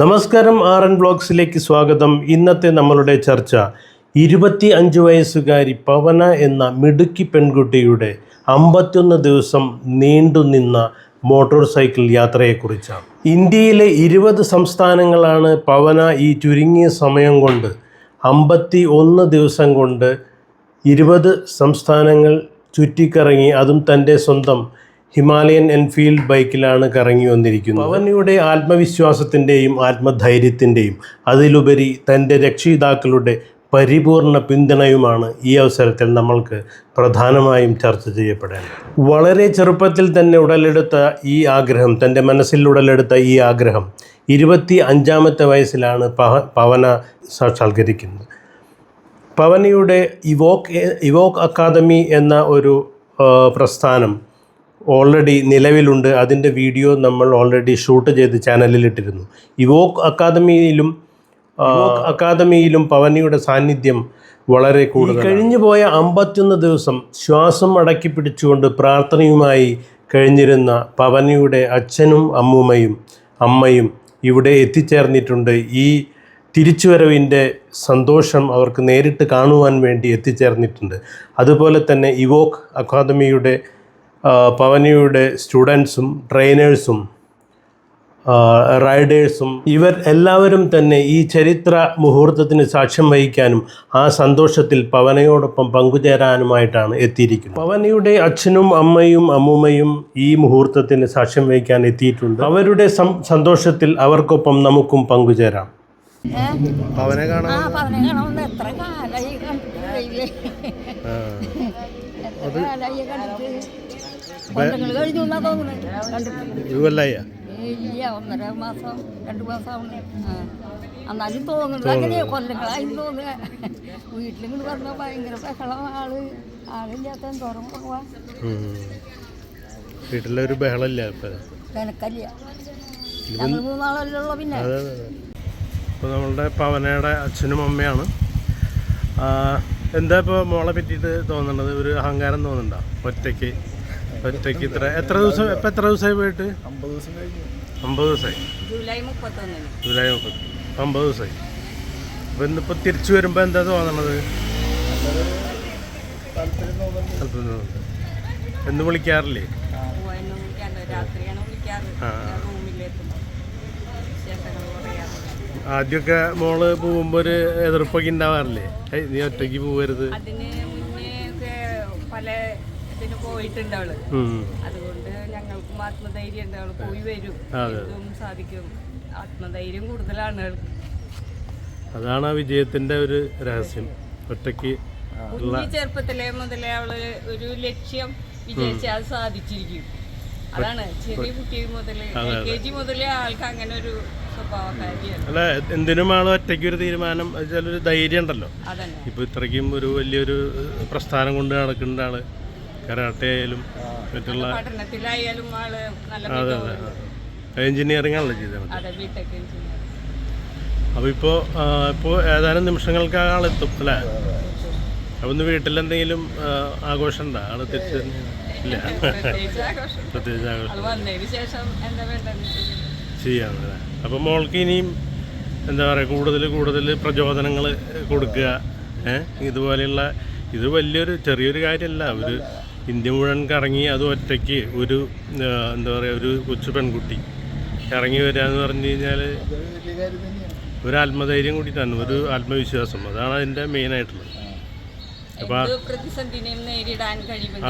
നമസ്കാരം R N ബ്ലോഗ്സിലേക്ക് സ്വാഗതം. ഇന്നത്തെ നമ്മളുടെ ചർച്ച ഇരുപത്തി അഞ്ച് വയസ്സുകാരി പവന എന്ന മിടുക്കി പെൺകുട്ടിയുടെ അമ്പത്തൊന്ന് ദിവസം നീണ്ടുനിന്ന മോട്ടോർ സൈക്കിൾ യാത്രയെക്കുറിച്ചാണ്. ഇന്ത്യയിലെ ഇരുപത് സംസ്ഥാനങ്ങളാണ് പവന ഈ ചുരുങ്ങിയ സമയം കൊണ്ട് അമ്പത്തി ഒന്ന് ദിവസം കൊണ്ട് ഇരുപത് സംസ്ഥാനങ്ങൾ ചുറ്റിക്കറങ്ങി അതും തന്റെ സ്വന്തം ഹിമാലയൻ എൻഫീൽഡ് ബൈക്കിലാണ് കറങ്ങി വന്നിരിക്കുന്നത്. പവനിയുടെ ആത്മവിശ്വാസത്തിന്റെയും ആത്മധൈര്യത്തിന്റെയും അതിലുപരി തന്റെ രക്ഷിതാക്കളുടെ പരിപൂർണ പിന്തുണയുമാണ് ഈ അവസരത്തിൽ നമ്മൾക്ക് പ്രധാനമായും ചർച്ച ചെയ്യപ്പെടേണ്ടത് വളരെ ചെറുപ്പത്തിൽ തന്നെ ഉടലെടുത്ത ഈ ആഗ്രഹം തന്റെ മനസ്സിൽ ഉടലെടുത്ത ഈ ആഗ്രഹം ഇരുപത്തി അഞ്ചാമത്തെ വയസ്സിലാണ് പവ പവന സാക്ഷാത്കരിക്കുന്നത്. പവനയുടെ ഇവോക്ക് ഇവോക്ക് അക്കാദമി എന്ന ഒരു പ്രസ്ഥാനം ഓൾറെഡി നിലവിലുണ്ട്. അതിന്റെ വീഡിയോ നമ്മൾ ഓൾറെഡി ഷൂട്ട് ചെയ്ത് ചാനലിലിട്ടിരുന്നു ഇവോക്ക് അക്കാദമിയിലും അക്കാദമിയിലും പവനിയുടെ സാന്നിധ്യം വളരെ കൂടുതൽ കഴിഞ്ഞു പോയ അമ്പത്തൊന്ന് ദിവസം ശ്വാസം അടക്കി പിടിച്ചുകൊണ്ട് പ്രാർത്ഥനയുമായി കഴിഞ്ഞിരുന്ന പവനിയുടെ അച്ഛനും അമ്മൂമ്മയും അമ്മയും ഇവിടെ എത്തിച്ചേർന്നിട്ടുണ്ട്. ഈ തിരിച്ചുവരവിന്റെ സന്തോഷം അവർക്ക് നേരിട്ട് കാണുവാൻ വേണ്ടി എത്തിച്ചേർന്നിട്ടുണ്ട്. അതുപോലെ തന്നെ ഇവോക്ക് അക്കാദമിയുടെ പവനയുടെ സ്റ്റുഡൻസും ട്രെയിനേഴ്സും റൈഡേഴ്സും ഇവർ എല്ലാവരും തന്നെ ഈ ചരിത്ര മുഹൂർത്തത്തിന് സാക്ഷ്യം വഹിക്കാനും ആ സന്തോഷത്തിൽ പവനയോടൊപ്പം പങ്കുചേരാനുമായിട്ടാണ് എത്തിയിരിക്കുന്നത്. പവനയുടെ അച്ഛനും അമ്മയും അമ്മൂമ്മയും ഈ മുഹൂർത്തത്തിന് സാക്ഷ്യം വഹിക്കാൻ എത്തിയിട്ടുണ്ട്. അവരുടെ സന്തോഷത്തിൽ അവർക്കൊപ്പം നമുക്കും പങ്കുചേരാം. പവനെ കാണാൻ ആ പവനെ കാണാമെന്ന് എത്ര കാലായി കണ്ടിട്ട് ദൈവേ. എത്ര കാലായി കണ്ടിട്ട് കൊല്ലങ്ങൾ കഴിഞ്ഞു എന്നാ തോന്നുന്നത് കണ്ടിട്ട് ഇതുവല്ലയ്യ ഇല്ല ഒന്നര മാസം രണ്ട് മാസം ആവണേ ആ. എന്നാലും തോന്നുന്നത് അങ്ങനെയാ കൊല്ലങ്ങളായി തോന്നുക വീട്ടിലിങ്ങോട്ട് പറഞ്ഞാൽ ഭയങ്കര ബഹളം. ആൾ ആളില്ലാത്ത എന്തോരം കുറവാ വീട്ടിലൊരു ബഹളമില്ല ഇപ്പം. നിനക്കല്ല ഞങ്ങൾ മൂന്നാളല്ലേ ഉള്ളു പിന്നെ. ഇപ്പോൾ നമ്മളുടെ പവനയുടെ അച്ഛനും അമ്മയാണ്. എന്താ ഇപ്പോൾ മോളെ പറ്റിയിട്ട് തോന്നുന്നത് ഒരു അഹങ്കാരം തോന്നുന്നുണ്ടോ ഒറ്റയ്ക്ക്? ഒറ്റയ്ക്ക് ഇത്ര എത്ര ദിവസം ഇപ്പം എത്ര ദിവസമായി പോയിട്ട്? അമ്പത് ദിവസം കഴിഞ്ഞു. അമ്പത് ദിവസമായി. ജൂലൈ മുപ്പത്തൊന്നിന്. ജൂലൈ മുപ്പത്തി അമ്പത് ദിവസമായി. അപ്പോൾ ഇന്നിപ്പോൾ തിരിച്ചു വരുമ്പോൾ എന്താ തോന്നണത്? എന്ന് വിളിക്കാറില്ലേ? ആദ്യമൊക്കെ മോൾ പോകുമ്പോൾ ഒരു എതിർപ്പൊക്കെ ഉണ്ടാവാറില്ലേ നീ ഒറ്റയ്ക്ക് പോവരുത്. അതിന് ഇതിന് പോയിട്ടുണ്ട് അവൾ. അതുകൊണ്ട് ഞങ്ങൾക്കും ആത്മധൈര്യം ഉണ്ട് അവൾ പോയി വരും. എന്തും സാധിക്കും. ആത്മധൈര്യം കൂടുതലാണ് അവൾക്ക്. അതാണ് ആ വിജയത്തിന്റെ ഒരു രഹസ്യം. ഒറ്റയ്ക്ക് കുഞ്ഞി ചെറുപ്പത്തിലെ മുതലേ അവൾ ഒരു ലക്ഷ്യം വിജയിച്ച് അത് സാധിച്ചിരിക്കും. അതാണ്. ചെറിയ കുട്ടി മുതൽ കെ ജി മുതലേ ആൾക്ക് അങ്ങനെ ഒരു അല്ല എന്തിനും ആൾ ഒറ്റയ്ക്ക് ഒരു തീരുമാനം ഒരു ധൈര്യം ഉണ്ടല്ലോ ഇപ്പൊ ഇത്രയ്ക്കും ഒരു വലിയൊരു പ്രസ്ഥാനം കൊണ്ട് നടക്കുന്ന ആൾ കരാട്ടെ ആയാലും മറ്റുള്ള പഠനത്തിലായാലും ആൾ നല്ല അതെ അതെ എഞ്ചിനീയറിംഗ് ആണല്ലോ ചെയ്തത് അതെ ബിടെക് എഞ്ചിനീയർ അപ്പോൾ ഇപ്പോൾ ഇപ്പോൾ ഏതാനും നിമിഷങ്ങൾക്ക് ആളെത്തും അല്ലേ? അപ്പോൾ ഒന്ന് വീട്ടിലെന്തെങ്കിലും ആഘോഷം ഉണ്ടോ? ആൾ തിരിച്ച് ഇല്ല. പ്രത്യേകിച്ച് ആഘോഷം. ചെയ്യാം അല്ലേ? അപ്പോൾ മോൾക്ക് ഇനിയും എന്താ പറയുക കൂടുതൽ കൂടുതൽ പ്രചോദനങ്ങൾ കൊടുക്കുക ഏഹ് ഇതുപോലെയുള്ള ഇത് വലിയൊരു ചെറിയൊരു കാര്യമല്ല ഒരു ഇന്ത്യ മുഴുവൻ കറങ്ങി അത് ഒറ്റയ്ക്ക് ഒരു എന്താ പറയുക ഒരു കൊച്ചു പെൺകുട്ടി ഇറങ്ങി വരിക എന്ന് പറഞ്ഞു കഴിഞ്ഞാൽ ഒരു ആത്മധൈര്യം കൂടി തന്നെ ഒരു ആത്മവിശ്വാസം. അതാണ് അതിന്റെ മെയിനായിട്ടുള്ളത് അപ്പോൾ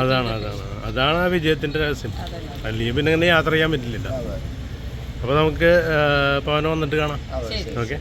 അതാണ് അതാണ്. അതാണ് ആ വിജയത്തിന്റെ രഹസ്യം. അല്ലെങ്കിൽ പിന്നെ ഇങ്ങനെ യാത്ര ചെയ്യാൻ പറ്റില്ല അതെ അപ്പോൾ നമുക്ക് പവനം വന്നിട്ട് കാണാം. ഓക്കെ.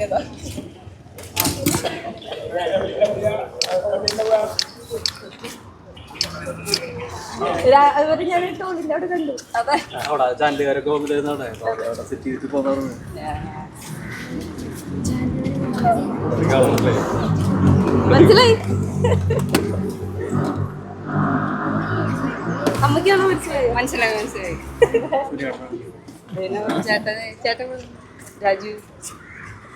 ഉണ്ടാക്കിയതാ ചാനലുകാരൊക്കെ മനസ്സിലായി? അമ്മയ്ക്കാണോ മനസ്സിലായി? മനസ്സിലായി മനസ്സിലായി. ചേട്ടൻ ചേട്ടൻ രാജു.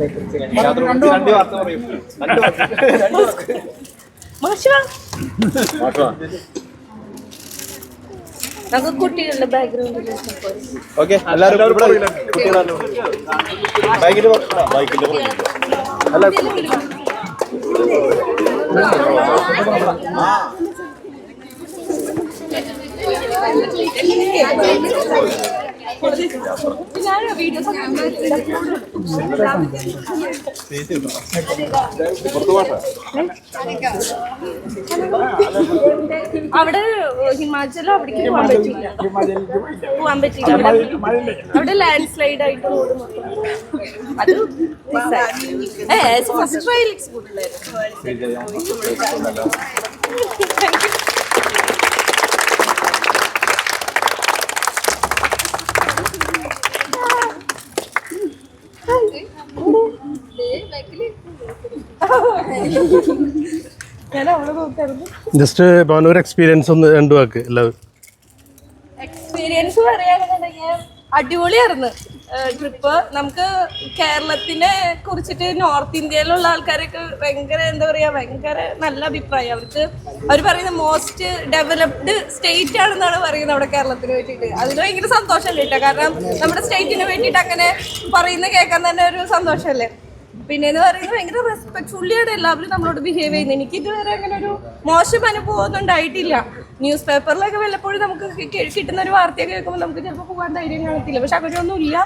വിളിച്ചിട്ട് കിട്ടിയില്ല രണ്ട് വാർത്ത പറയും കുട്ടികളുടെ ബാക്ക്ഗ്രൗണ്ടിൽ ഓക്കെ എല്ലാവരും ബൈക്കിന്റെ ബൈക്കിന്റെ അല്ല പോട്ടെ അവിടെ ഹിമാചലോ അവിടേക്ക് പോകാൻ പറ്റില്ല പോകാൻ പറ്റില്ല അവിടെ- ലാൻഡ് സ്ലൈഡ് ആയിട്ട് റോഡ് മൊത്തം. അത് ഫസ്റ്റ് ട്രയൽ ഗുഡ് ഞാൻ ജസ്റ്റ് ഒരു എക്സ്പീരിയൻസ് ഒന്ന് രണ്ടു വാക്ക് എക്സ്പീരിയൻസ് അടിപൊളിയായിരുന്നു. ട്രിപ്പ് നമുക്ക് കേരളത്തിനെ കുറിച്ചിട്ട് നോർത്ത് ഇന്ത്യയിലുള്ള ആൾക്കാരൊക്കെ ഭയങ്കര എന്താ പറയാ ഭയങ്കര നല്ല അഭിപ്രായം. അവർക്ക് അവർ പറയുന്ന മോസ്റ്റ് ഡെവലപ്ഡ് സ്റ്റേറ്റ് ആണെന്നാണ് പറയുന്നത് അവിടെ കേരളത്തിന് വേണ്ടിയിട്ട് അതിന് ഭയങ്കര സന്തോഷമല്ലേ കേട്ടോ കാരണം നമ്മുടെ സ്റ്റേറ്റിന് വേണ്ടിയിട്ട് അങ്ങനെ പറയുന്ന കേൾക്കാൻ തന്നെ ഒരു സന്തോഷമല്ലേ? പിന്നെ എന്ന് പറയുന്നത് ഭയങ്കര റെസ്പെക്ട്ഫുള്ളിയാണ് എല്ലാവരും നമ്മളോട് ബിഹേവ് ചെയ്യുന്നത് എനിക്ക് ഇതുവരെ അങ്ങനെ ഒരു മോശം അനുഭവം ഒന്നും ഉണ്ടായിട്ടില്ല. ന്യൂസ് പേപ്പറിലൊക്കെ വല്ലപ്പോഴും നമുക്ക് കിട്ടുന്ന ഒരു വാർത്തയൊക്കെ കേൾക്കുമ്പോൾ നമുക്ക് ചിലപ്പോൾ പോകാൻ ധൈര്യം കാണത്തില്ല. പക്ഷെ അങ്ങനെയൊന്നും ഇല്ല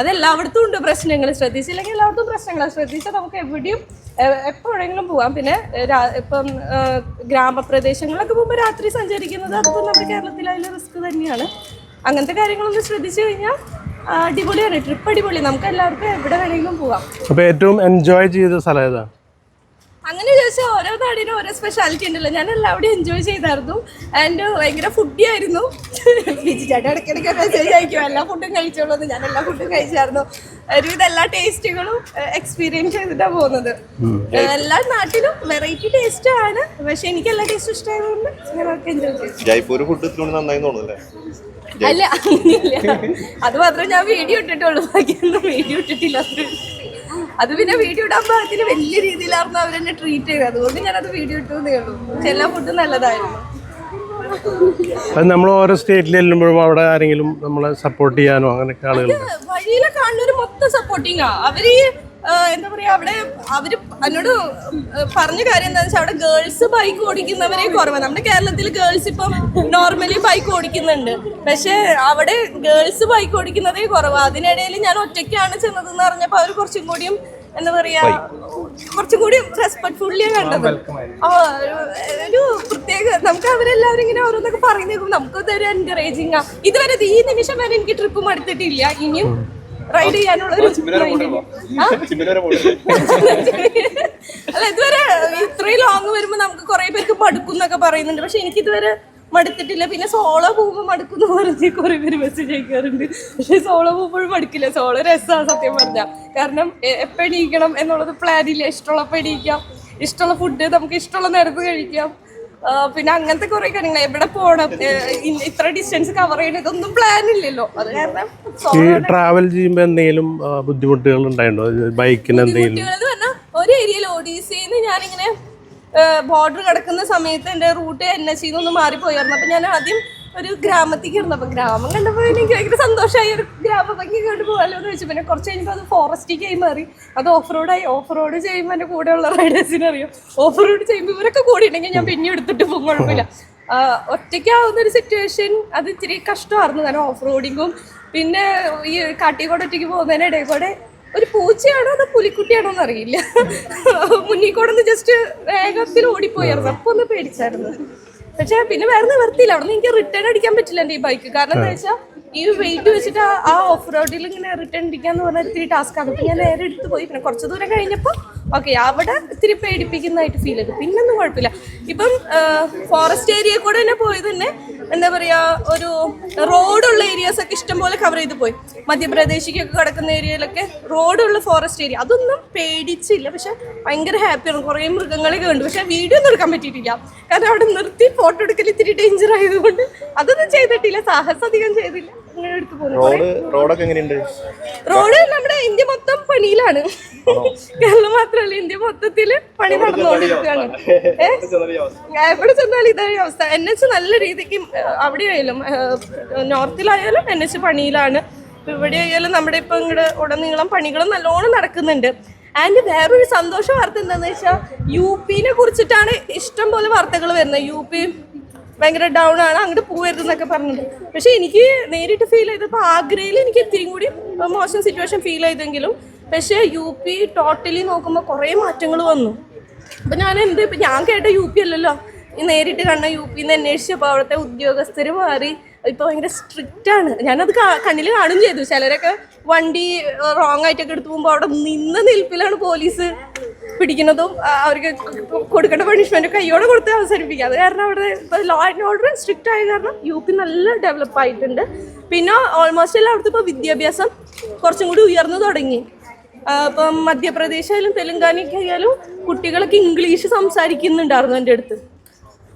അതെല്ലായിടത്തും ഉണ്ട് പ്രശ്നങ്ങൾ. ശ്രദ്ധിച്ചില്ലെങ്കിൽ എല്ലായിടത്തും പ്രശ്നങ്ങൾ ശ്രദ്ധിച്ചാൽ നമുക്ക് എവിടെയും എപ്പോഴെങ്കിലും പോകാം. പിന്നെ ഇപ്പം ഗ്രാമപ്രദേശങ്ങളൊക്കെ പോകുമ്പോൾ രാത്രി സഞ്ചരിക്കുന്നത് അതിപ്പോൾ നമ്മുടെ കേരളത്തിലായാലും റിസ്ക് തന്നെയാണ്. അങ്ങനത്തെ കാര്യങ്ങളൊന്ന് ശ്രദ്ധിച്ചു കഴിഞ്ഞാൽ അടിപൊളിയാണ് ട്രിപ്പ് അടിപൊളി. നമുക്ക് എല്ലാവർക്കും എവിടെ വേണമെങ്കിലും പോവാം. അപ്പോൾ ഏറ്റവും എൻജോയ് ചെയ്ത സ്ഥലം ഏതാ? അങ്ങനെ ചോദിച്ചാൽ ഓരോ നാടിനും ഓരോ സ്പെഷ്യാലിറ്റി ഉണ്ടല്ലോ. ഞാൻ എല്ലാവരും എൻജോയ് ചെയ്തായിരുന്നു. ആൻഡ് ഭയങ്കര ഫുഡി ആയിരുന്നു. ചേട്ടൻ ഇടയ്ക്കിടയ്ക്ക് മെസ്സേജ് അയക്കും. എല്ലാ ഫുഡും കഴിച്ചോളൂ ഞാൻ എല്ലാ ഫുഡും കഴിച്ചായിരുന്നു ഒരുവിധ എല്ലാ ടേസ്റ്റുകളും എക്സ്പീരിയൻസ് ചെയ്തിട്ടാണ് പോകുന്നത്. എല്ലാ നാട്ടിലും വെറൈറ്റി ടേസ്റ്റ് ആണ്. പക്ഷെ എനിക്ക് എല്ലാ ടേസ്റ്റും ഇഷ്ടമായതുകൊണ്ട് ഞാനൊക്കെ എൻജോയ് ചെയ്തു. ജയ്പൂർ ഫുഡ് നന്നായി തോന്നുന്നല്ലേ അല്ല അങ്ങനെയില്ല. അത് മാത്രമേ ഞാൻ വീഡിയോ ഇട്ടിട്ടുള്ളൂ. ബാക്കിയൊന്നും വീഡിയോ ഇട്ടിട്ടില്ല. അത് പിന്നെ വീഡിയോ ഇടാൻ പാകത്തിന് വലിയ രീതിയിലായിരുന്നു അവരെന്നെ ട്രീറ്റ് ചെയ്തത്. അതുകൊണ്ട് ഞാൻ അത് വീഡിയോ ഇട്ടതേ ഉള്ളൂ. പക്ഷെ ഫുഡ് ഫുഡും നല്ലതായിരുന്നു. അത് നമ്മൾ ഓരോ സ്റ്റേറ്റിൽ ചെല്ലുമ്പോഴും അവിടെ ആരെങ്കിലും നമ്മളെ സപ്പോർട്ട് ചെയ്യാനോ അങ്ങനെയൊക്കെ ആളുകൾ വഴിയിലെ കാണുന്നവർ മൊത്തം സപ്പോർട്ടിങ്ങാ അവർ എന്താ പറയാ അവിടെ അവർ എന്നോട് പറഞ്ഞ കാര്യം എന്താ വെച്ചാൽ അവിടെ ഗേൾസ് ബൈക്ക് ഓടിക്കുന്നവരെ കുറവാണ് നമ്മുടെ കേരളത്തിൽ ഗേൾസ് ഇപ്പം നോർമലി ബൈക്ക് ഓടിക്കുന്നുണ്ട്. പക്ഷെ അവിടെ ഗേൾസ് ബൈക്ക് ഓടിക്കുന്നതേ കുറവാണ് അതിനിടയിൽ ഞാൻ ഒറ്റയ്ക്കാണ് ചെന്നതെന്ന് പറഞ്ഞപ്പോൾ അവർ കുറച്ചും കൂടിയും എന്താ പറയാ കുറച്ചും കൂടി റെസ്പെക്ട്ഫുള്ളിയാണ് കണ്ടത്. ആ ഒരു- പ്രത്യേക നമുക്ക് അവരെല്ലാവരും ഇങ്ങനെ ഓരോന്നൊക്കെ പറയുന്ന നമുക്ക് ഇതൊരു എൻകറേജിങ് ആ. ഇതുവരെ ഈ നിമിഷം വരെ എനിക്ക് ട്രിപ്പ് മടുത്തിട്ടില്ല ഇനിയും റൈഡ് ചെയ്യാനുള്ള ഒരു ആ? അല്ല ഇതുവരെ ഇത്രയും ലോങ് വരുമ്പോൾ നമുക്ക് കുറെ പേർക്ക് മടുക്കും എന്നൊക്കെ പറയുന്നുണ്ട്. പക്ഷെ എനിക്ക് ഇതുവരെ മടുത്തിട്ടില്ല. പിന്നെ സോളോ പോകുമ്പോൾ മടുക്കുന്ന പറഞ്ഞ് കുറെ പേര് മെസ്സേജ് അയക്കാറുണ്ട്. പക്ഷെ സോളോ പോകുമ്പോഴും മടുക്കില്ല. സോളോ രസമാണ് സത്യം പറഞ്ഞ. കാരണം എ- എപ്പോ എണീക്കണം എന്നുള്ളത് പ്ലാൻ ഇല്ല? ഇഷ്ടമുള്ളപ്പോൾ എണീക്കാം. ഇഷ്ടമുള്ള ഫുഡ് നമുക്ക് ഇഷ്ടമുള്ള നേരത്ത് കഴിക്കാം. പിന്നെ അങ്ങനത്തെ കുറെ കാര്യങ്ങൾ. എവിടെ പോകണം ഇത്ര ഡിസ്റ്റൻസ് കവർ ചെയ്യണം ഇതൊന്നും പ്ലാൻ ഇല്ലല്ലോ. അത് കാരണം ഈ ട്രാവൽ ചെയ്യുമ്പോൾ എന്തെങ്കിലും ബുദ്ധിമുട്ടുകൾ ഉണ്ടായിട്ടുണ്ടോ? ബൈക്കിന് എന്തെങ്കിലും? ഒരു ഏരിയയിൽ ഒഡീസയിൽ ഞാനിങ്ങനെ ബോർഡർ കിടക്കുന്ന സമയത്ത് എന്റെ റൂട്ട് എൻ എസ് ഒന്ന് മാറിപ്പോയായിരുന്നു അപ്പം ഞാൻ ആദ്യം ഒരു ഗ്രാമത്തേക്ക് ഇരുന്നു. അപ്പം ഗ്രാമം കണ്ടപ്പോൾ എനിക്ക് ഭയങ്കര സന്തോഷമായി. ഒരു ഗ്രാമത്തേക്ക് കണ്ടു പോകാമല്ലോ എന്ന് വെച്ചു പിന്നെ കുറച്ച് കഴിഞ്ഞപ്പോൾ അത് ഫോറസ്റ്റിക്കായി മാറി. അത് ഓഫ് റോഡായി ഓഫ് റോഡ് ചെയ്യുമ്പോൾ എന്റെ കൂടെയുള്ള റൈഡേഴ്സിന് അറിയാം. ഓഫ് റോഡ് ചെയ്യുമ്പോൾ ഇവരൊക്കെ കൂടി ഉണ്ടെങ്കിൽ ഞാൻ പിന്നെ എടുത്തിട്ട് പോകും. കുഴപ്പമില്ല. ഒറ്റയ്ക്കാവുന്ന ഒരു സിറ്റുവേഷൻ അത് ഇച്ചിരി കഷ്ടമായിരുന്നു. കാരണം ഓഫ് റോഡിങ്ങും പിന്നെ ഈ കാട്ടിക്കോട് ഒറ്റയ്ക്ക് പോകുന്നതിനിടയിൽ കൂടെ ഒരു പൂച്ചയാണോ അതോ പുലിക്കുട്ടിയാണോ എന്ന് അറിയില്ല മുന്നിൽ കൂടെ ഒന്ന് ജസ്റ്റ് വേഗത്തിൽ ഓടിപ്പോയായിരുന്നു അപ്പൊ ഒന്ന് പേടിച്ചായിരുന്നു. പക്ഷെ പിന്നെ വേറെ നിവർത്തിയില്ല അവിടെ നിന്ന് എനിക്ക് റിട്ടേൺ അടിക്കാൻ പറ്റില്ല എന്റെ ഈ ബൈക്ക് കാരണം എന്താ വെച്ചാൽ ഈ വെയിറ്റ് വെച്ചിട്ട് ആ- ഓഫ് റോഡിൽ ഇങ്ങനെ റിട്ടേൺ അടിക്കാന്ന് പറഞ്ഞാൽ ഇത്തിരി ടാസ്ക് ആണ് ഞാൻ നേരെ എടുത്ത് പോയി. പിന്നെ കുറച്ച് ദൂരം കഴിഞ്ഞപ്പോൾ ഓക്കെ അവിടെ ഇത്തിരി പേടിപ്പിക്കുന്നതായിട്ട് ഫീൽ ചെയ്തു. പിന്നെ ഒന്നും കുഴപ്പമില്ല. ഇപ്പം ഫോറസ്റ്റ് ഏരിയ കൂടെ തന്നെ പോയി തന്നെ എന്താ പറയുക ഒരു റോഡുള്ള ഏരിയാസ് ഒക്കെ ഇഷ്ടംപോലെ കവർ ചെയ്ത് പോയി. മധ്യപ്രദേശിക്കൊക്കെ കിടക്കുന്ന ഏരിയയിലൊക്കെ റോഡുള്ള ഫോറസ്റ്റ് ഏരിയ അതൊന്നും പേടിച്ചില്ല. പക്ഷെ ഭയങ്കര ഹാപ്പിയാണ് കുറേ മൃഗങ്ങളെയൊക്കെ ഉണ്ട് പക്ഷെ വീഡിയോ ഒന്നും എടുക്കാൻ പറ്റിയിട്ടില്ല. കാരണം അവിടെ നിർത്തി ഫോട്ടോ എടുക്കൽ ഇത്തിരി ഡേഞ്ചർ ആയതുകൊണ്ട് അതൊന്നും ചെയ്തിട്ടില്ല. സാഹസം അധികം ചെയ്തില്ല. എടുത്തു പോകുന്നു റോഡ് റോഡൊക്കെ എങ്ങനെയുണ്ട്? റോഡ് നമ്മുടെ ഇന്ത്യ മൊത്തം പണിയിലാണ്. കേരളം മാത്രമല്ല ഇന്ത്യ മൊത്തത്തിൽ പണി നടന്നുകൊണ്ടിരിക്കുകയാണ്. എവിടെ ചെന്നാലും ഇതേ അവസ്ഥ. എൻ എച്ച് നല്ല രീതിക്ക് അവിടെ ആയാലും നോർത്തിലായാലും എൻ എച്ച് പണിയിലാണ്. ഇവിടെ ആയാലും നമ്മുടെ ഇപ്പൊ ഇങ്ങോട്ട് ഉടനീളം പണികളും നല്ലോണം നടക്കുന്നുണ്ട്. ആൻഡ് വേറൊരു സന്തോഷ വാർത്ത എന്താണെന്ന് വെച്ചാൽ യു പിനെ കുറിച്ചിട്ടാണ് ഇഷ്ടം പോലെ വാർത്തകൾ വരുന്നത്. യു പി ഭയങ്കര ഡൗൺ ആണ്. അങ്ങോട്ട് പോകരുത് എന്നൊക്കെ പറഞ്ഞത് പക്ഷെ എനിക്ക് നേരിട്ട് ഫീൽ ചെയ്തപ്പോൾ ആഗ്രയിൽ എനിക്ക് ഇത്തിരിയും കൂടി മോശം സിറ്റുവേഷൻ ഫീൽ ചെയ്തെങ്കിലും പക്ഷേ യു പി ടോട്ടലി നോക്കുമ്പോൾ കുറേ മാറ്റങ്ങൾ വന്നു. അപ്പം ഞാൻ എന്ത് ഇപ്പം ഞാൻ കേട്ട യു പി അല്ലല്ലോ. ഈ നേരിട്ട് കണ്ട യു പിന്ന് അന്വേഷിച്ചപ്പോൾ അവിടുത്തെ ഉദ്യോഗസ്ഥർ മാറി. ഇപ്പൊ ഭയങ്കര സ്ട്രിക്റ്റ് ആണ്. ഞാനത് കണ്ണിൽ കാണും ചെയ്തു. ചിലരൊക്കെ വണ്ടി റോങ് ആയിട്ടൊക്കെ എടുത്തു പോകുമ്പോൾ അവിടെ നിന്ന നിൽപ്പിലാണ് പോലീസ്. പിടിക്കുന്നതും അവർക്ക് കൊടുക്കേണ്ട പണിഷ്മെന്റ് കൈയോടെ കൊടുത്ത് അവസാനിപ്പിക്കുക അത് കാരണം അവിടെ ലോ ആൻഡ് ഓർഡർ സ്ട്രിക്റ്റ് ആയ കാരണം യു പി നല്ല ഡെവലപ്പ് ആയിട്ടുണ്ട്. പിന്നെ ഓൾമോസ്റ്റ് എല്ലായിടത്തും ഇപ്പോൾ വിദ്യാഭ്യാസം കുറച്ചും കൂടി ഉയർന്നു തുടങ്ങി. ഇപ്പം മധ്യപ്രദേശ് ആയാലും തെലുങ്കാനയൊക്കെ ആയാലും കുട്ടികളൊക്കെ ഇംഗ്ലീഷ് സംസാരിക്കുന്നുണ്ടായിരുന്നു എന്റെ അടുത്ത്.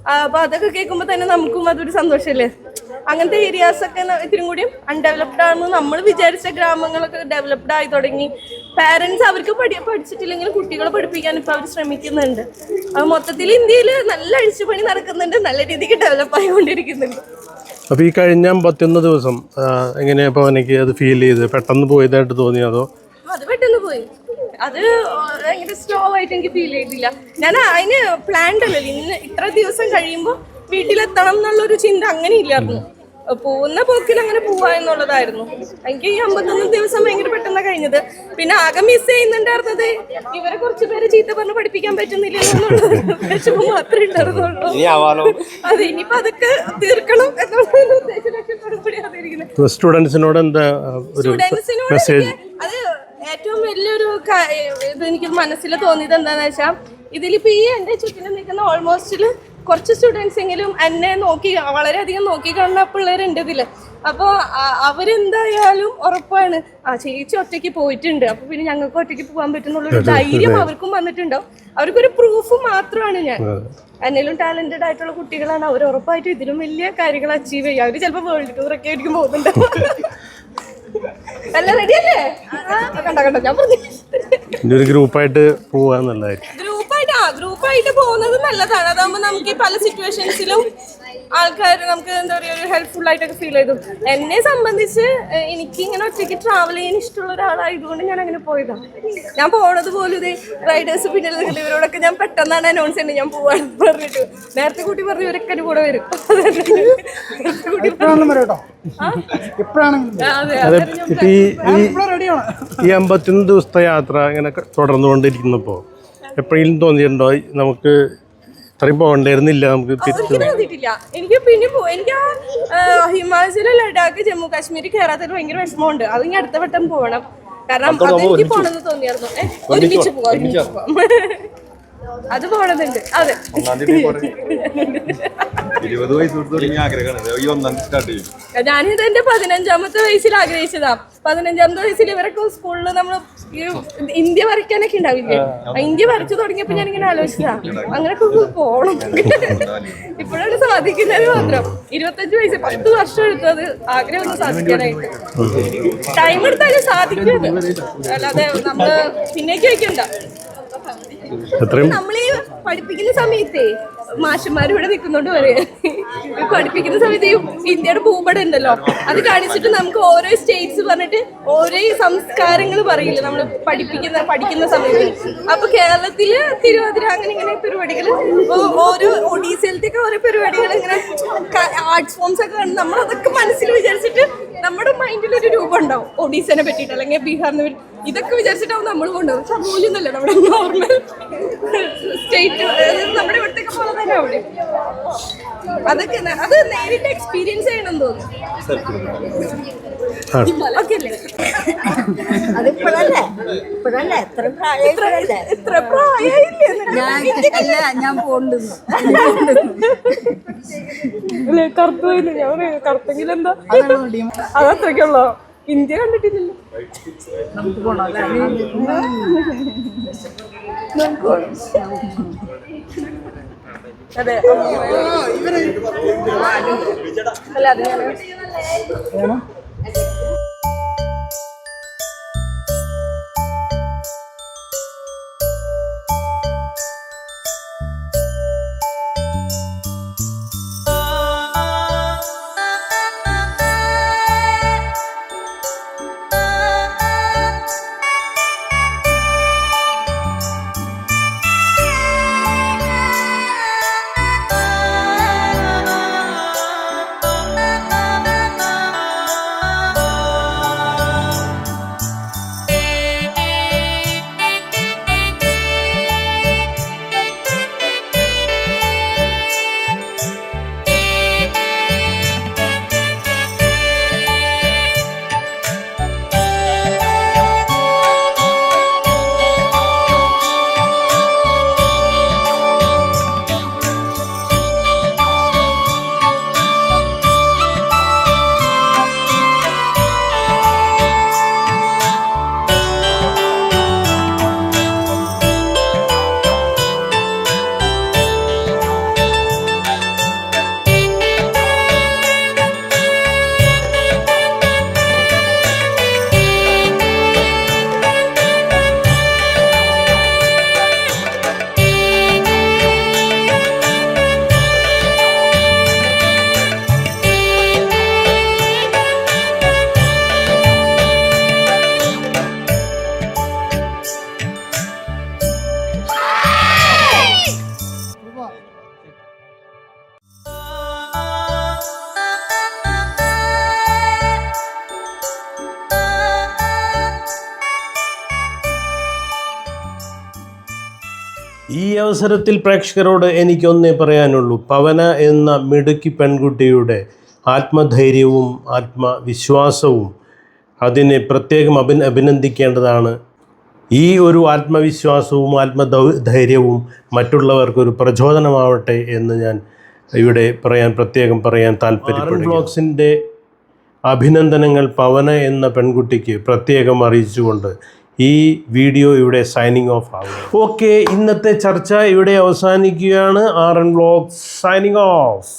അപ്പോൾ അപ്പൊ അതൊക്കെ കേൾക്കുമ്പോൾ തന്നെ നമുക്കും അതൊരു സന്തോഷമല്ലേ അങ്ങനത്തെ ഏരിയാസ് ഒക്കെ ഇത്തിരി കൂടി അൺഡെവലപ്ഡ് ആണെന്ന് നമ്മൾ വിചാരിച്ച ഗ്രാമങ്ങളൊക്കെ ഡെവലപ്ഡ് ആയി തുടങ്ങി. പാരൻസ് അവർക്ക് പഠി പഠിച്ചിട്ടില്ലെങ്കിലും കുട്ടികളെ പഠിപ്പിക്കാൻ ഇപ്പൊ അവർ ശ്രമിക്കുന്നുണ്ട്. അത് മൊത്തത്തിൽ ഇന്ത്യയിൽ നല്ല അഴിച്ചുപണി നടക്കുന്നുണ്ട് നല്ല രീതിക്ക് ഡെവലപ്പ് ആയിക്കൊണ്ടിരിക്കുന്നുണ്ട്. അപ്പോൾ ഈ കഴിഞ്ഞ പത്തൊന്ന് ദിവസം ആ, എങ്ങനെയാ ഇപ്പോൾ എനിക്ക് അത് ഫീൽ ചെയ്ത്? പെട്ടെന്ന് പോയതായിട്ട് തോന്നി അതോ? അത് പെട്ടെന്ന് പോയി. അത് ഭയങ്കര സ്ലോ ആയിട്ട് എനിക്ക് ഫീൽ ചെയ്തില്ല. ഞാൻ അതിന് പ്ലാൻഡ് അല്ലല്ലോ ഇന്ന് ഇത്ര ദിവസം കഴിയുമ്പോൾ വീട്ടിലെത്തണം എന്നുള്ളൊരു ചിന്ത അങ്ങനെ ഇല്ലായിരുന്നു പോകുന്ന പോക്കിൽ അങ്ങനെ പോവാ എന്നുള്ളതായിരുന്നു. എനിക്ക് ഈ അമ്പത്തൊന്ന് ദിവസം ഭയങ്കര പെട്ടെന്ന് കഴിഞ്ഞത്. പിന്നെ ആകെ മിസ് ചെയ്യുന്നുണ്ടായിരുന്നത് ഇവരെ കുറച്ച് പേര് ചീത്ത പറഞ്ഞ് പഠിപ്പിക്കാൻ പറ്റുന്നില്ല എന്നുള്ളത് വിഷമം മാത്രമേ ഉണ്ടായിരുന്നുള്ളൂ. അതെ ഇനിയിപ്പോ അതൊക്കെ തീർക്കണം എന്നുള്ള സ്റ്റുഡൻസിനോട് എന്താ മെസ്സേജ് അത് ഏറ്റവും വലിയൊരു ഇത് എനിക്ക് മനസ്സിൽ തോന്നിയത് എന്താണെന്ന് വെച്ചാൽ ഇതിലിപ്പോ ഈ എന്റെ ചുറ്റിനും നിൽക്കുന്ന ഓൾമോസ്റ്റിൽ കുറച്ച് സ്റ്റുഡൻസ് എങ്കിലും എന്നെ നോക്കി വളരെയധികം നോക്കിക്കാണുന്ന പിള്ളേരുണ്ട് ഇതിൽ അപ്പോൾ അവരെന്തായാലും ഉറപ്പാണ്. ആ ചേച്ചി ഒറ്റയ്ക്ക് പോയിട്ടുണ്ട്. അപ്പോൾ പിന്നെ ഞങ്ങൾക്ക് ഒറ്റയ്ക്ക് പോകാൻ പറ്റുന്നുള്ളൊരു ധൈര്യം അവർക്കും വന്നിട്ടുണ്ടാവും. അവർക്കൊരു പ്രൂഫ് മാത്രമാണ് ഞാൻ. എന്നേലും ടാലന്റഡ് ആയിട്ടുള്ള കുട്ടികളാണ്. അവർ ഉറപ്പായിട്ടും ഇതിലും വലിയ കാര്യങ്ങൾ അച്ചീവ് ചെയ്യുക അവർ ചിലപ്പോൾ വേൾഡ് ടൂറൊക്കെ ആയിരിക്കും പോകുന്നുണ്ടാവും. എല്ലാം റെഡി അല്ലേ? കണ്ട കണ്ട ഞാൻ പറഞ്ഞു ഗ്രൂപ്പായിട്ട് പോവാന്നുള്ളതായിരിക്കും. ഗ്രൂപ്പായിട്ട് പോകുന്നത് നല്ലതാണ്. അതാകുമ്പോൾ നമുക്ക് ഈ പല സിറ്റുവേഷൻസിലും ആൾക്കാർ നമുക്ക് എന്താ പറയുക ഒരു ഹെൽപ്ഫുൾ ആയിട്ടൊക്കെ ഫീൽ ചെയ്തു. എന്നെ സംബന്ധിച്ച് എനിക്ക് ഇങ്ങനെ ഒറ്റയ്ക്ക് ട്രാവൽ ചെയ്യാൻ ഇഷ്ടമുള്ള ഒരാളായതുകൊണ്ട് ഞാൻ അങ്ങനെ പോയതാണ് ഞാൻ പോണത് പോലും ഇതേ റൈഡേഴ്സ് പിന്നിൽ നിൽക്കുന്നത് ഇവരോടൊക്കെ ഞാൻ പെട്ടെന്നാണ് അനൗൺസ് ചെയ്യുന്നത്. ഞാൻ പോവാണെന്ന് പറഞ്ഞിട്ട്. നേരത്തെ കൂട്ടി പറഞ്ഞു ഇവരൊക്കെ എന്റെ കൂടെ വരും. ഈ അമ്പത്തൊന്ന് ദിവസത്തെ യാത്ര ഇങ്ങനെ തുടർന്നുകൊണ്ടിരിക്കുന്നപ്പോ തുടർന്നുകൊണ്ടിരിക്കുന്നപ്പോൾ എപ്പോഴെങ്കിലും തോന്നിയിട്ടുണ്ടോ? നമുക്ക് ഇത്രയും പോകണ്ടായിരുന്നില്ല നമുക്ക് തിരിച്ചു എനിക്ക് തോന്നിയിട്ടില്ല. എനിക്ക് പിന്നെ പോ- എനിക്ക് ആ ആ, ഹിമാചൽ ലഡാക്ക് ജമ്മു കാശ്മീർ കേരളത്തിൽ ഭയങ്കര വിഷമമുണ്ട്. അത് ഇനി അടുത്ത വട്ടം പോകണം. കാരണം അത് എനിക്ക് പോണെന്ന് തോന്നിയായിരുന്നു. ഏ, ഒരുമിച്ച് പോവാം ഒരുമിച്ച് പോവാം അത് പോകണമെന്നുണ്ട്. അതെ. ഇരുപത് വയസ്സ് തൊട്ട് തുടങ്ങിയ ആഗ്രഹമാണ്. ഈ ഒന്നാം തീയതി സ്റ്റാർട്ട് ചെയ്യും. ഞാനിത് എന്റെ പതിനഞ്ചാമത്തെ വയസ്സിൽ ആഗ്രഹിച്ചതാ. പതിനഞ്ചാമത്തെ വയസ്സിൽ ഇവരൊക്കെ സ്കൂളിൽ നമ്മൾ ഇന്ത്യ വരയ്ക്കാനൊക്കെ ഉണ്ടാവില്ലേ? ആ ഇന്ത്യ വരച്ചു തുടങ്ങിയപ്പോ ഞാൻ ഇങ്ങനെ ആലോചിച്ചതാ. അങ്ങനെയൊക്കെ പോകണം പോണം. ഇപ്പോഴാണ് സാധിക്കുന്നത് മാത്രം. ഇരുപത്തഞ്ച് വയസ്സ് പത്ത് വർഷം എടുത്തു അത് ആഗ്രഹം ഒന്ന് സാധിക്കാനായിട്ട്. ടൈം എടുത്താലും സാധിക്കും. അത്. അല്ലാതെ നമ്മൾ പിന്നേക്ക് വയ്ക്കണ്ട. എത്രയും നമ്മളീ പഠിപ്പിക്കുന്ന സമയത്തേ മാഷന്മാർ ഇവിടെ നിൽക്കുന്നോണ്ട് പറയാ. പഠിപ്പിക്കുന്ന സമയത്ത് ഇന്ത്യയുടെ ഭൂപടം ഉണ്ടല്ലോ അത് കാണിച്ചിട്ട് നമുക്ക് ഓരോ സ്റ്റേറ്റ്സ് പറഞ്ഞിട്ട് ഓരോ സംസ്കാരങ്ങൾ പറയില്ല നമ്മൾ പഠിപ്പിക്കുന്ന പഠിക്കുന്ന സമയത്ത്. അപ്പൊ കേരളത്തിൽ തിരുവാതിര അങ്ങനെ ഇങ്ങനെ പരിപാടികൾ ഓരോ ഒഡീസയിലത്തേക്ക് ഓരോ പരിപാടികൾ ഇങ്ങനെ ആർട്സ് ഫോംസ് ഒക്കെ നമ്മൾ അതൊക്കെ മനസ്സിൽ വിചാരിച്ചിട്ട് നമ്മുടെ മൈൻഡിൽ ഒരു രൂപം ഉണ്ടാവും. ഒഡീസനെ പറ്റിയിട്ട് അല്ലെങ്കിൽ ബീഹാറിനെ ഇതൊക്കെ വിചാരിച്ചിട്ടാവും നമ്മൾ കൊണ്ടുപോകും പക്ഷെ അതുപോലൊന്നുമല്ല നമ്മുടെ നോർമൽ സ്റ്റേറ്റ് നമ്മുടെ ഇവിടത്തേക്ക് പോലെ തന്നെ അവിടെ. അതൊക്കെ അത് നേരിട്ട് എക്സ്പീരിയൻസ് ചെയ്യണം തോന്നുന്നു. ഓക്കെ. അല്ലേ അതിപ്പോഴല്ലേ? ഇപ്പോഴല്ലേ? എത്ര ഇത്ര പ്രായമായില്ലേ? ഞാൻ ഞാൻ പോണ്ടെന്ന് അല്ലേ കറുത്തു പോയില്ല ഞാൻ പറയാ, കറുത്തെങ്കിൽ എന്താ? അതത്രയ്ക്കുള്ളോ? ഇന്ത്യ കണ്ടിട്ടില്ലല്ലോ. നമുക്ക് പോണം അതെ അല്ല അത് ഞാൻ അവസരത്തിൽ പ്രേക്ഷകരോട് എനിക്കൊന്നേ പറയാനുള്ളൂ. പവന എന്ന മിടുക്കി പെൺകുട്ടിയുടെ ആത്മധൈര്യവും ആത്മവിശ്വാസവും അതിനെ പ്രത്യേകം അഭി അഭിനന്ദിക്കേണ്ടതാണ്. ഈ ഒരു ആത്മവിശ്വാസവും ആത്മധൈര്യവും മറ്റുള്ളവർക്കൊരു പ്രചോദനമാവട്ടെ എന്ന് ഞാൻ ഇവിടെ പറയാൻ പ്രത്യേകം പറയാൻ താല്പര്യപ്പെടും ബ്ലോഗ്സിന്റെ അഭിനന്ദനങ്ങൾ പവന എന്ന പെൺകുട്ടിക്ക് പ്രത്യേകം അറിയിച്ചുകൊണ്ട് ഈ വീഡിയോ ഇവിടെ സൈനിങ് ഓഫ് ആകും ഓക്കെ ഇന്നത്തെ ചർച്ച ഇവിടെ അവസാനിക്കുകയാണ്. R N blog signing off